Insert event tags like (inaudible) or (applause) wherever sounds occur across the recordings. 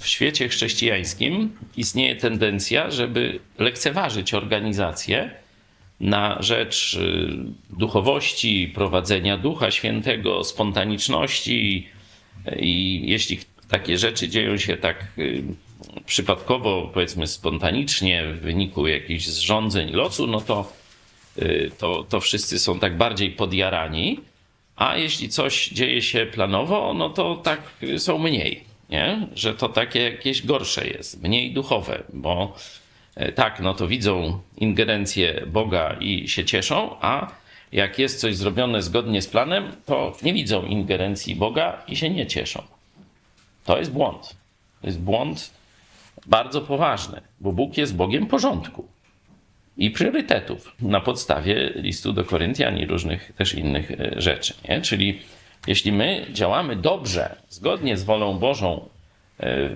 w świecie chrześcijańskim istnieje tendencja, żeby lekceważyć organizację na rzecz y, duchowości, prowadzenia ducha świętego, spontaniczności. I jeśli takie rzeczy dzieją się tak y, przypadkowo, powiedzmy spontanicznie, w wyniku jakichś zrządzeń losu, no to, y, to, to wszyscy są tak bardziej podjarani. A jeśli coś dzieje się planowo, no to tak są mniej, nie? Że to takie jakieś gorsze jest, mniej duchowe, bo e, tak, no to widzą ingerencję Boga i się cieszą, a jak jest coś zrobione zgodnie z planem, to nie widzą ingerencji Boga i się nie cieszą. To jest błąd. To jest błąd bardzo poważny, bo Bóg jest Bogiem porządku i priorytetów na podstawie listu do Koryntian i różnych też innych e, rzeczy. Nie? Czyli jeśli my działamy dobrze, zgodnie z wolą Bożą, e,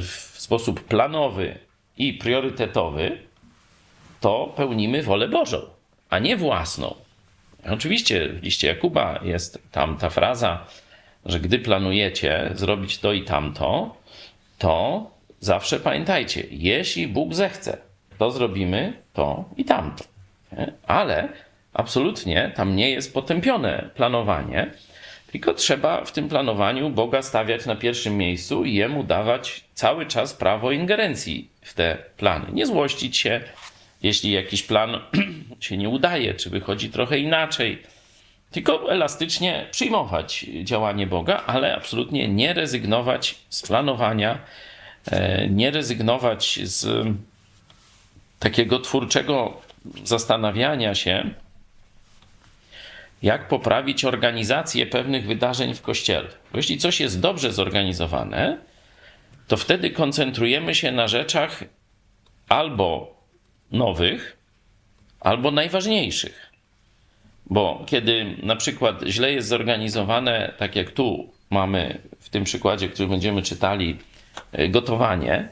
w sposób planowy i priorytetowy, to pełnimy wolę Bożą, a nie własną. Oczywiście w liście Jakuba jest tam ta fraza, że gdy planujecie zrobić to i tamto, to zawsze pamiętajcie, jeśli Bóg zechce, to zrobimy to i tamto. Ale absolutnie tam nie jest potępione planowanie, tylko trzeba w tym planowaniu Boga stawiać na pierwszym miejscu i jemu dawać cały czas prawo ingerencji w te plany. Nie złościć się, jeśli jakiś plan (clears throat) się nie udaje, czy wychodzi trochę inaczej. Tylko elastycznie przyjmować działanie Boga, ale absolutnie nie rezygnować z planowania, e, nie rezygnować z takiego twórczego zastanawiania się, jak poprawić organizację pewnych wydarzeń w kościele. Bo jeśli coś jest dobrze zorganizowane, to wtedy koncentrujemy się na rzeczach albo nowych, albo najważniejszych. Bo kiedy na przykład źle jest zorganizowane, tak jak tu mamy w tym przykładzie, który będziemy czytali, e, gotowanie,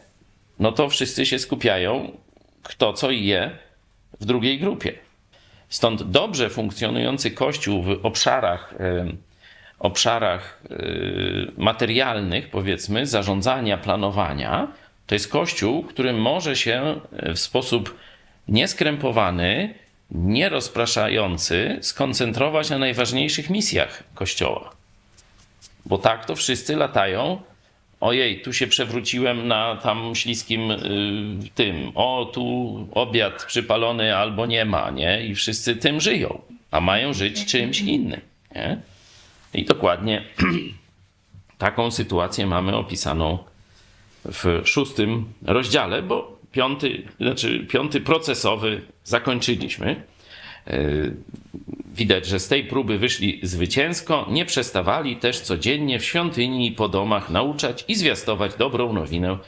no to wszyscy się skupiają, kto co je w drugiej grupie. Stąd dobrze funkcjonujący kościół w obszarach, e, obszarach e, materialnych, powiedzmy, zarządzania, planowania, to jest kościół, który może się w sposób nieskrępowany, nierozpraszający skoncentrować na najważniejszych misjach kościoła. Bo tak to wszyscy latają. Ojej, tu się przewróciłem na tam śliskim y, tym. O, tu obiad przypalony albo nie ma, nie? I wszyscy tym żyją, a mają żyć czymś innym, nie? I dokładnie (clears throat) taką sytuację mamy opisaną w szóstym rozdziale, bo piąty, znaczy piąty procesowy zakończyliśmy. Widać, że z tej próby wyszli zwycięsko, nie przestawali też codziennie w świątyni i po domach nauczać i zwiastować dobrą nowinę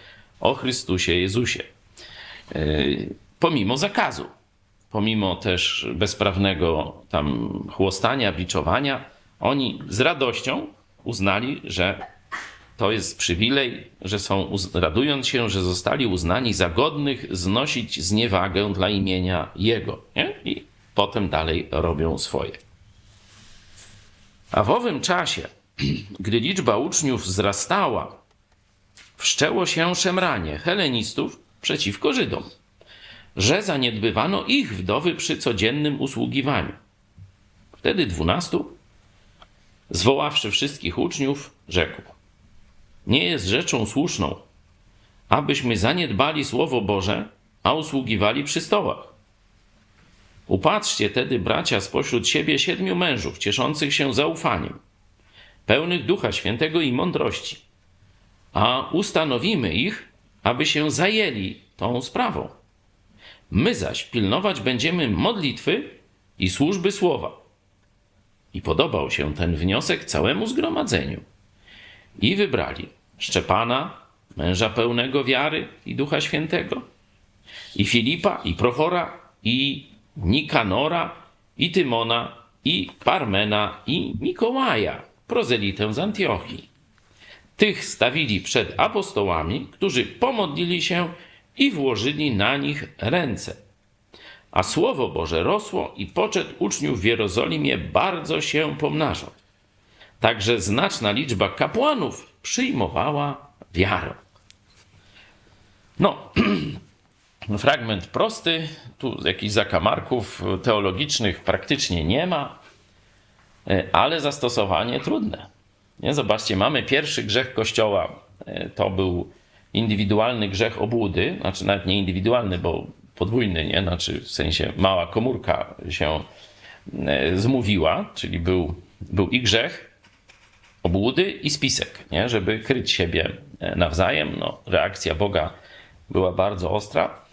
o Chrystusie Jezusie. Yy, Pomimo zakazu, pomimo też bezprawnego tam chłostania, biczowania, oni z radością uznali, że to jest przywilej, że są, radując się, że zostali uznani za godnych znosić zniewagę dla imienia Jego. Nie? I potem dalej robią swoje. A w owym czasie, (clears throat) gdy liczba uczniów wzrastała, wszczęło się szemranie helenistów przeciwko Żydom, że zaniedbywano ich wdowy przy codziennym usługiwaniu. Wtedy dwunastu, zwoławszy wszystkich uczniów, rzekł: nie jest rzeczą słuszną, abyśmy zaniedbali Słowo Boże, a usługiwali przy stołach. Upatrzcie tedy, bracia, spośród siebie siedmiu mężów, cieszących się zaufaniem, pełnych Ducha Świętego i mądrości, a ustanowimy ich, aby się zajęli tą sprawą. My zaś pilnować będziemy modlitwy i służby słowa. I podobał się ten wniosek całemu zgromadzeniu. I wybrali Szczepana, męża pełnego wiary i Ducha Świętego, i Filipa, i Prochora, i Nikanora, i Tymona, i Parmena, i Mikołaja, prozelitę z Antiochii. Tych stawili przed apostołami, którzy pomodlili się i włożyli na nich ręce. A Słowo Boże rosło i poczet uczniów w Jerozolimie bardzo się pomnażał. Także znaczna liczba kapłanów przyjmowała wiarę. No, (clears throat) fragment prosty, tu jakichś zakamarków teologicznych praktycznie nie ma, e, ale zastosowanie trudne. Nie? Zobaczcie, mamy pierwszy grzech Kościoła, e, to był indywidualny grzech obłudy, znaczy nawet nie indywidualny, bo podwójny, nie? Znaczy w sensie mała komórka się e, zmówiła, czyli był, był i grzech obłudy i spisek, nie? żeby kryć siebie nawzajem. No, reakcja Boga była bardzo ostra.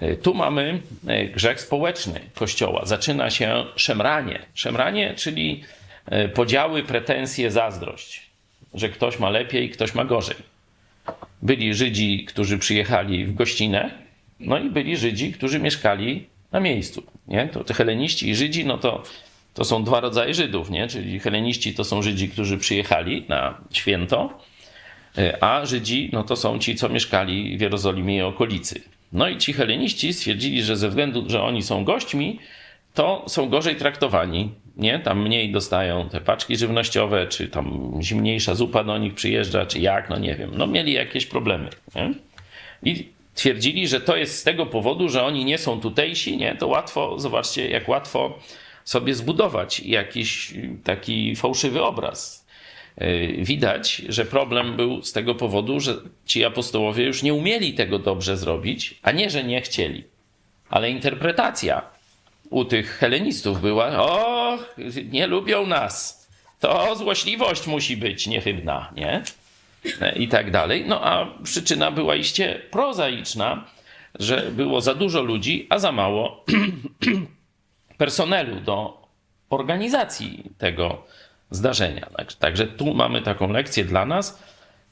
E, Tu mamy e, grzech społeczny Kościoła. Zaczyna się szemranie. Szemranie, czyli e, podziały, pretensje, zazdrość, że ktoś ma lepiej, ktoś ma gorzej. Byli Żydzi, którzy przyjechali w gościnę, no i byli Żydzi, którzy mieszkali na miejscu. Nie? To te heleniści i Żydzi, no to, to są dwa rodzaje Żydów, nie? czyli heleniści to są Żydzi, którzy przyjechali na święto, a Żydzi no to są ci, co mieszkali w Jerozolimie i okolicy. No i ci heleniści stwierdzili, że ze względu, że oni są gośćmi, to są gorzej traktowani. Nie? Tam mniej dostają te paczki żywnościowe, czy tam zimniejsza zupa do nich przyjeżdża, czy jak, no nie wiem. No mieli jakieś problemy. Nie? I twierdzili, że to jest z tego powodu, że oni nie są tutejsi, nie? To łatwo, zobaczcie, jak łatwo sobie zbudować jakiś taki fałszywy obraz. Yy, Widać, że problem był z tego powodu, że ci apostołowie już nie umieli tego dobrze zrobić, a nie, że nie chcieli. Ale interpretacja u tych helenistów była: o, nie lubią nas. To złośliwość musi być niechybna, nie? I tak dalej. No a przyczyna była iście prozaiczna, że było za dużo ludzi, a za mało (clears throat) personelu do organizacji tego zdarzenia. Także, tu mamy taką lekcję dla nas,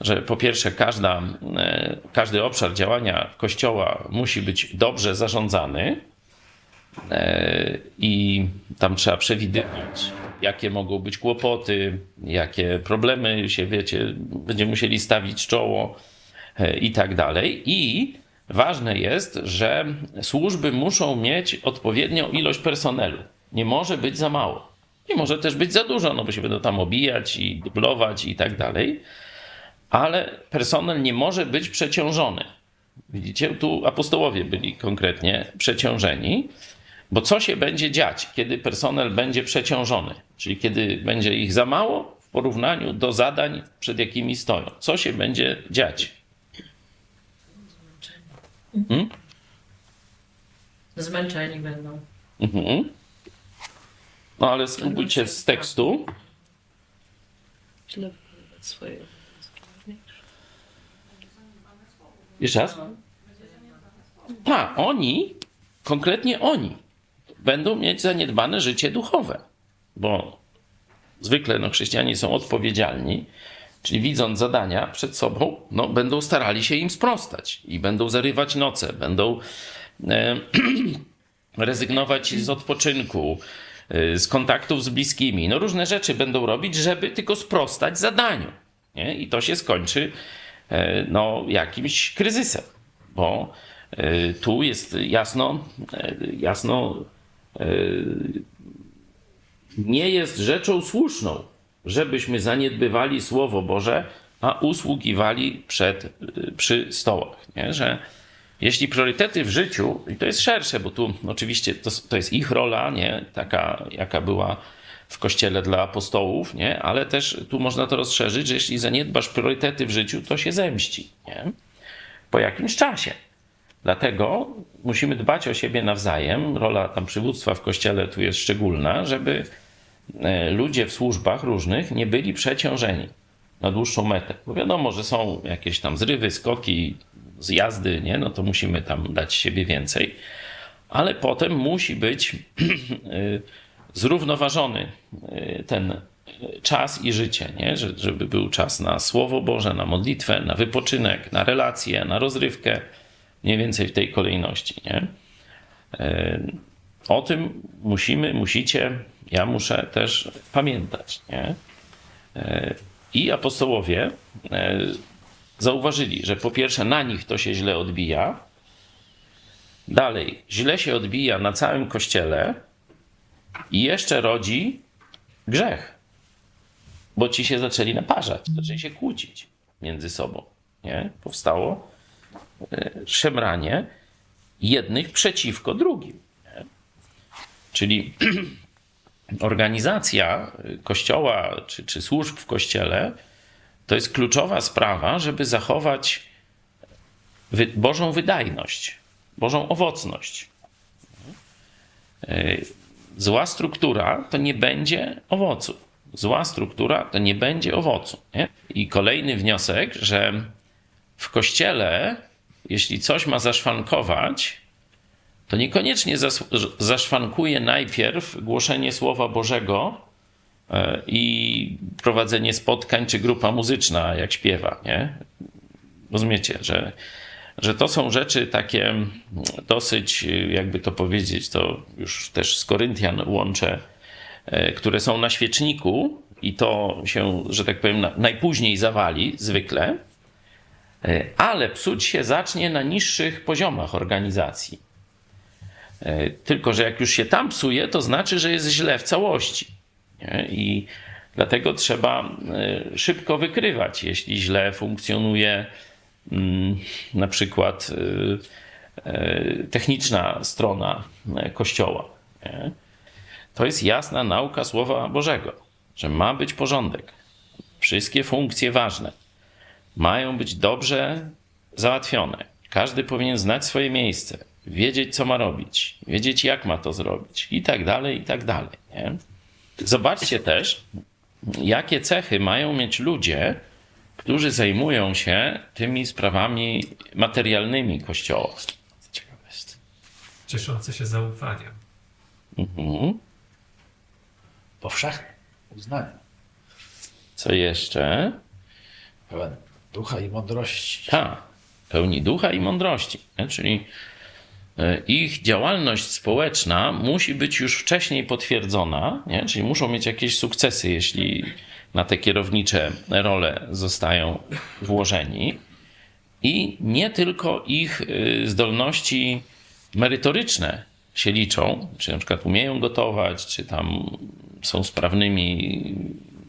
że po pierwsze każda, e, każdy obszar działania Kościoła musi być dobrze zarządzany e, i tam trzeba przewidywać, jakie mogą być kłopoty, jakie problemy się, wiecie, będziemy musieli stawić czoło e, i tak dalej. I ważne jest, że służby muszą mieć odpowiednią ilość personelu. Nie może być za mało. Nie może też być za dużo, no bo się będą tam obijać i dublować i tak dalej. Ale personel nie może być przeciążony. Widzicie, tu apostołowie byli konkretnie przeciążeni, bo co się będzie dziać, kiedy personel będzie przeciążony, czyli kiedy będzie ich za mało w porównaniu do zadań, przed jakimi stoją? Co się będzie dziać? Hmm? Zmęczeni będą. Mhm. No ale spróbujcie z tekstu. Źle wykonywać swoje obowiązki. Jeszcze raz? Tak, oni, konkretnie oni, będą mieć zaniedbane życie duchowe, bo zwykle no, chrześcijanie są odpowiedzialni, czyli widząc zadania przed sobą, no, będą starali się im sprostać i będą zarywać noce, będą e, (clears throat) rezygnować z odpoczynku, z kontaktów z bliskimi. No, różne rzeczy będą robić, żeby tylko sprostać zadaniu. Nie? I to się skończy e, no, jakimś kryzysem, bo e, tu jest jasno, e, jasno nie jest rzeczą słuszną, żebyśmy zaniedbywali Słowo Boże, a usługiwali przed, przy stołach. Nie? Że jeśli priorytety w życiu, i to jest szersze, bo tu oczywiście to, to jest ich rola, nie? taka jaka była w kościele dla apostołów, nie? ale też tu można to rozszerzyć, że jeśli zaniedbasz priorytety w życiu, to się zemści nie? po jakimś czasie. Dlatego musimy dbać o siebie nawzajem. Rola tam przywództwa w kościele tu jest szczególna, żeby e, ludzie w służbach różnych nie byli przeciążeni na dłuższą metę. Bo wiadomo, że są jakieś tam zrywy, skoki, zjazdy, nie? no to musimy tam dać siebie więcej. Ale potem musi być e, (clears throat) zrównoważony e, ten czas i życie, nie? Że- żeby był czas na Słowo Boże, na modlitwę, na wypoczynek, na relacje, na rozrywkę, mniej więcej w tej kolejności. Nie? O tym musimy, musicie, ja muszę też pamiętać. Nie? I apostołowie zauważyli, że po pierwsze na nich to się źle odbija, dalej źle się odbija na całym kościele i jeszcze rodzi grzech, bo ci się zaczęli naparzać, zaczęli się kłócić między sobą. Nie? Powstało e, szemranie jednych przeciwko drugim. Nie? Czyli (clears throat) organizacja kościoła czy, czy służb w kościele to jest kluczowa sprawa, żeby zachować Bożą wydajność, Bożą owocność. E, Zła struktura to nie będzie owocu. Zła struktura to nie będzie owocu. Nie? I kolejny wniosek, że w kościele, jeśli coś ma zaszwankować, to niekoniecznie zas- zaszwankuje najpierw głoszenie Słowa Bożego i prowadzenie spotkań, czy grupa muzyczna, jak śpiewa, nie? Rozumiecie, że, że to są rzeczy takie dosyć, jakby to powiedzieć, to już też z Koryntian łączę, e, które są na świeczniku i to się, że tak powiem, na- najpóźniej zawali zwykle, e, ale psuć się zacznie na niższych poziomach organizacji. E, Tylko, że jak już się tam psuje, to znaczy, że jest źle w całości. Nie? I dlatego trzeba e, szybko wykrywać, jeśli źle funkcjonuje mm, na przykład e, e, techniczna strona kościoła. Nie? To jest jasna nauka Słowa Bożego, że ma być porządek. Wszystkie funkcje ważne mają być dobrze załatwione. Każdy powinien znać swoje miejsce, wiedzieć, co ma robić, wiedzieć, jak ma to zrobić, i tak dalej, i tak dalej. Nie? Zobaczcie też, jakie cechy mają mieć ludzie, którzy zajmują się tymi sprawami materialnymi Kościoła. Ciekawe jest. Cieszące się zaufaniem. Mhm. powszechne uznanie. Co jeszcze? Pełen ducha i mądrości. Tak, pełni ducha i mądrości. Czyli ich działalność społeczna musi być już wcześniej potwierdzona, nie? czyli muszą mieć jakieś sukcesy, jeśli na te kierownicze role zostają włożeni. I nie tylko ich y, zdolności merytoryczne się liczą, czy na przykład umieją gotować, czy tam są sprawnymi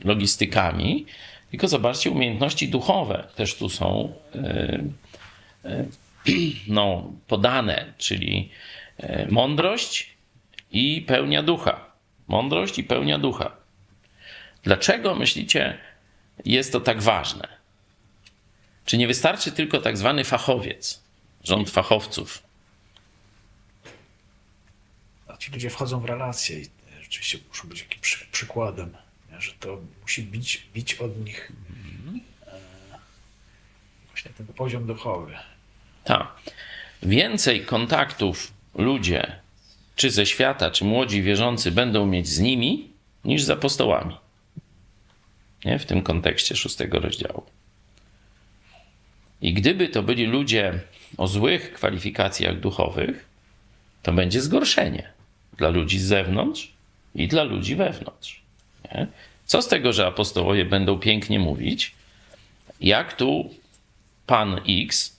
logistykami, tylko zobaczcie, umiejętności duchowe też tu są y, y, (clears throat) no, podane, czyli y, mądrość i pełnia ducha. Mądrość i pełnia ducha. Dlaczego myślicie, jest to tak ważne? Czy nie wystarczy tylko tak zwany fachowiec, rząd fachowców? A ci ludzie wchodzą w relacje i e, rzeczywiście muszą być jakimś przy, przykładem, nie? że to musi bić, bić od nich e, właśnie ten poziom duchowy. Tak. Więcej kontaktów ludzie, czy ze świata, czy młodzi wierzący, będą mieć z nimi, niż z apostołami. Nie? W tym kontekście szóstego rozdziału. I gdyby to byli ludzie o złych kwalifikacjach duchowych, to będzie zgorszenie dla ludzi z zewnątrz i dla ludzi wewnątrz. Nie? Co z tego, że apostołowie będą pięknie mówić, jak tu pan X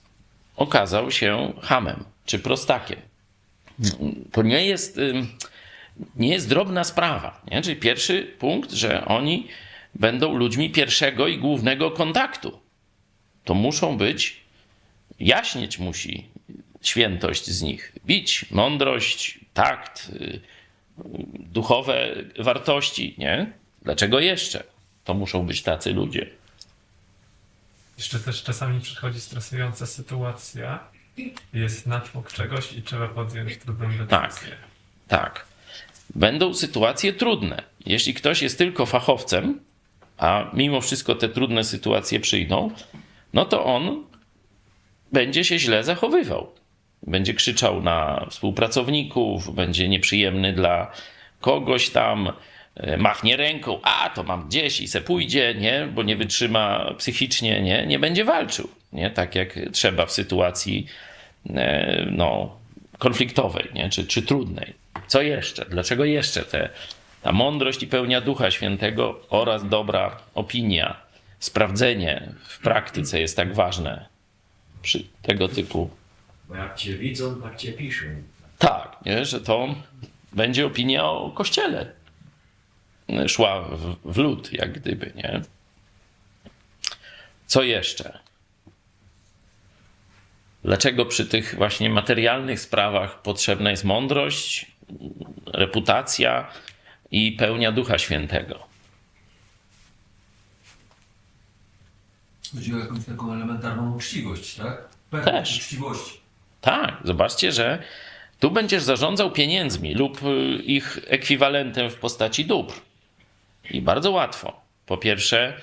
okazał się hamem czy prostakiem. To nie jest, nie jest drobna sprawa. Nie? Czyli pierwszy punkt, że oni będą ludźmi pierwszego i głównego kontaktu. To muszą być, jaśnieć musi świętość z nich, bić mądrość, takt, y, duchowe wartości. Nie? Dlaczego jeszcze? To muszą być tacy ludzie. Jeszcze też czasami przychodzi stresująca sytuacja, jest natłok czegoś i trzeba podjąć trudną decyzję. Tak. Tak. Będą sytuacje trudne. Jeśli ktoś jest tylko fachowcem, a mimo wszystko te trudne sytuacje przyjdą, no to on będzie się źle zachowywał. Będzie krzyczał na współpracowników, będzie nieprzyjemny dla kogoś tam, machnie ręką, a to mam gdzieś i se pójdzie, nie, bo nie wytrzyma psychicznie, nie, nie będzie walczył, nie, tak jak trzeba w sytuacji e, no, konfliktowej, nie, czy, czy trudnej. Co jeszcze? Dlaczego jeszcze te, ta mądrość i pełnia Ducha Świętego oraz dobra opinia, sprawdzenie w praktyce jest tak ważne przy tego typu Bo jak cię widzą, tak cię piszą. tak, nie? że to będzie opinia o kościele. Szła w, w lód, jak gdyby, nie? Co jeszcze? Dlaczego przy tych właśnie materialnych sprawach potrzebna jest mądrość, reputacja i pełnia Ducha Świętego? Chodzi o jakąś taką elementarną uczciwość, tak? Pewność Też. uczciwości. Tak, zobaczcie, że tu będziesz zarządzał pieniędzmi lub y, ich ekwiwalentem w postaci dóbr. I bardzo łatwo. Po pierwsze,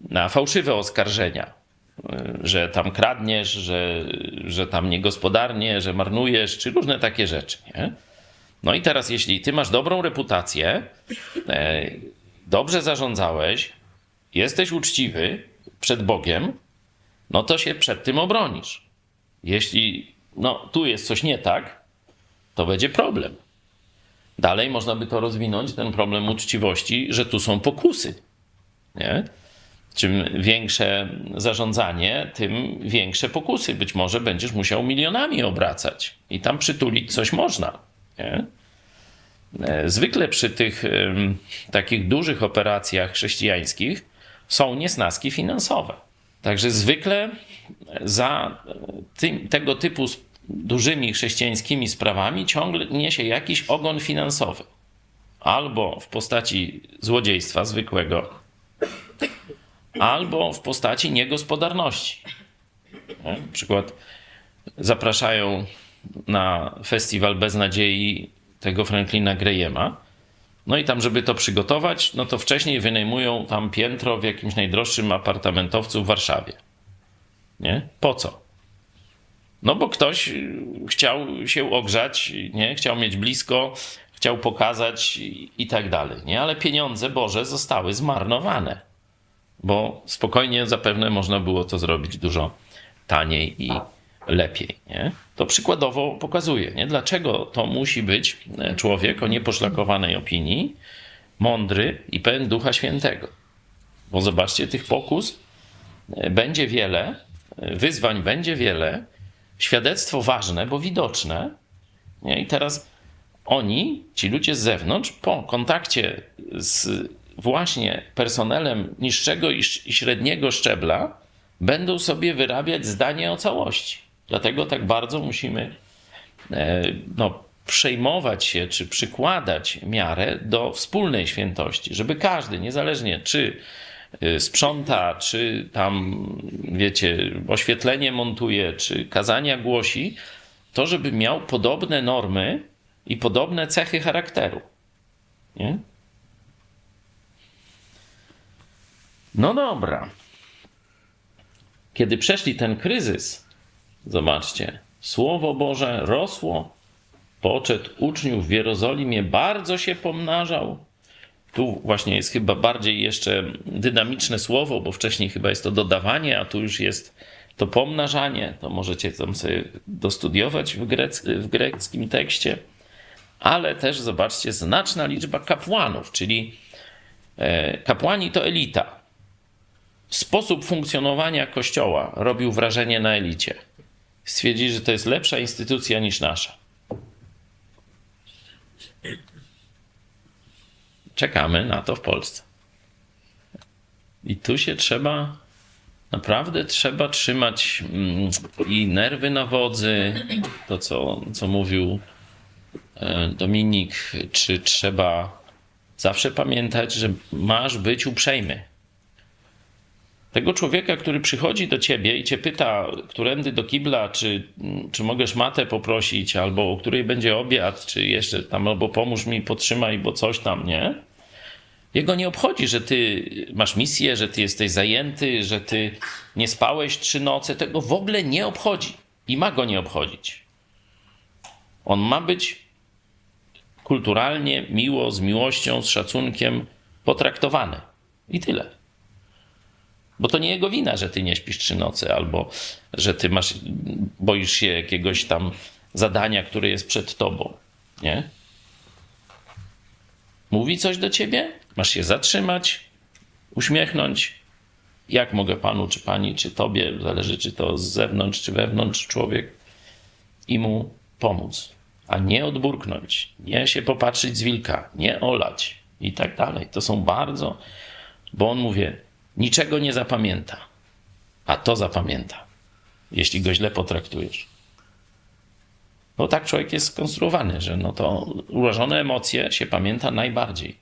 na fałszywe oskarżenia, y, że tam kradniesz, że, że tam niegospodarnie, że marnujesz, czy różne takie rzeczy. Nie? No i teraz, jeśli ty masz dobrą reputację, e, dobrze zarządzałeś, jesteś uczciwy przed Bogiem, no to się przed tym obronisz. Jeśli no, tu jest coś nie tak, to będzie problem. Dalej można by to rozwinąć, ten problem uczciwości, że tu są pokusy. Nie? Czym większe zarządzanie, tym większe pokusy. Być może będziesz musiał milionami obracać i tam przytulić coś można. Nie? E, Zwykle przy tych em, takich dużych operacjach chrześcijańskich są niesnaski finansowe. Także zwykle za tym, tego typu dużymi chrześcijańskimi sprawami ciągle niesie jakiś ogon finansowy. Albo w postaci złodziejstwa zwykłego, albo w postaci niegospodarności. Nie? Na przykład zapraszają na festiwal Beznadziei tego Franklina Grahama. No i tam, żeby to przygotować, no to wcześniej wynajmują tam piętro w jakimś najdroższym apartamentowcu w Warszawie. Nie? Po co? No bo ktoś y, chciał się ogrzać, nie? Chciał mieć blisko, chciał pokazać i, tak dalej, nie? Ale pieniądze Boże zostały zmarnowane. Bo spokojnie zapewne można było to zrobić dużo taniej i lepiej, nie? To przykładowo pokazuje, nie? Dlaczego to musi być e, człowiek o nieposzlakowanej opinii, mądry i pełen Ducha Świętego. Bo zobaczcie, tych pokus e, będzie wiele, e, wyzwań będzie wiele, świadectwo ważne, bo widoczne. Nie? I teraz oni, ci ludzie z zewnątrz, po kontakcie z właśnie personelem niższego i średniego szczebla, będą sobie wyrabiać zdanie o całości. Dlatego tak bardzo musimy e, no, przejmować się, czy przykładać miarę do wspólnej świętości, żeby każdy, niezależnie czy sprząta, czy tam, wiecie, oświetlenie montuje, czy kazania głosi, to żeby miał podobne normy i podobne cechy charakteru. Nie? No dobra. Kiedy przeszli ten kryzys, zobaczcie, Słowo Boże rosło, poczet uczniów w Jerozolimie bardzo się pomnażał. Tu właśnie jest chyba bardziej jeszcze dynamiczne słowo, bo wcześniej chyba jest to dodawanie, a tu już jest to pomnażanie. To możecie tam sobie dostudiować w, grec, w greckim tekście. Ale też zobaczcie, znaczna liczba kapłanów, czyli e, kapłani to elita. Sposób funkcjonowania kościoła robił wrażenie na elicie. Stwierdzili, że to jest lepsza instytucja niż nasza. Czekamy na to w Polsce. I tu się trzeba, naprawdę trzeba trzymać mm, i nerwy na wodzy, to co, co mówił e, Dominik, czy trzeba zawsze pamiętać, że masz być uprzejmy. Tego człowieka, który przychodzi do ciebie i cię pyta, którędy do kibla, czy, czy mogę szmatę poprosić, albo o której będzie obiad, czy jeszcze tam, albo pomóż mi, potrzymaj, bo coś tam, nie? Jego nie obchodzi, że ty masz misję, że ty jesteś zajęty, że ty nie spałeś trzy noce. Tego w ogóle nie obchodzi i ma go nie obchodzić. On ma być kulturalnie, miło, z miłością, z szacunkiem potraktowany. I tyle. Bo to nie jego wina, że ty nie śpisz trzy noce, albo że ty masz, boisz się jakiegoś tam zadania, które jest przed tobą. Nie? Mówi coś do ciebie, masz się zatrzymać, uśmiechnąć. Jak mogę panu, czy pani, czy tobie, zależy czy to z zewnątrz, czy wewnątrz człowiek, i mu pomóc, a nie odburknąć, nie się popatrzeć z wilka, nie olać i tak dalej. To są bardzo, bo on mówi, niczego nie zapamięta, a to zapamięta. jeśli go źle potraktujesz. Bo tak człowiek jest skonstruowany, że no to ułożone emocje się pamięta najbardziej.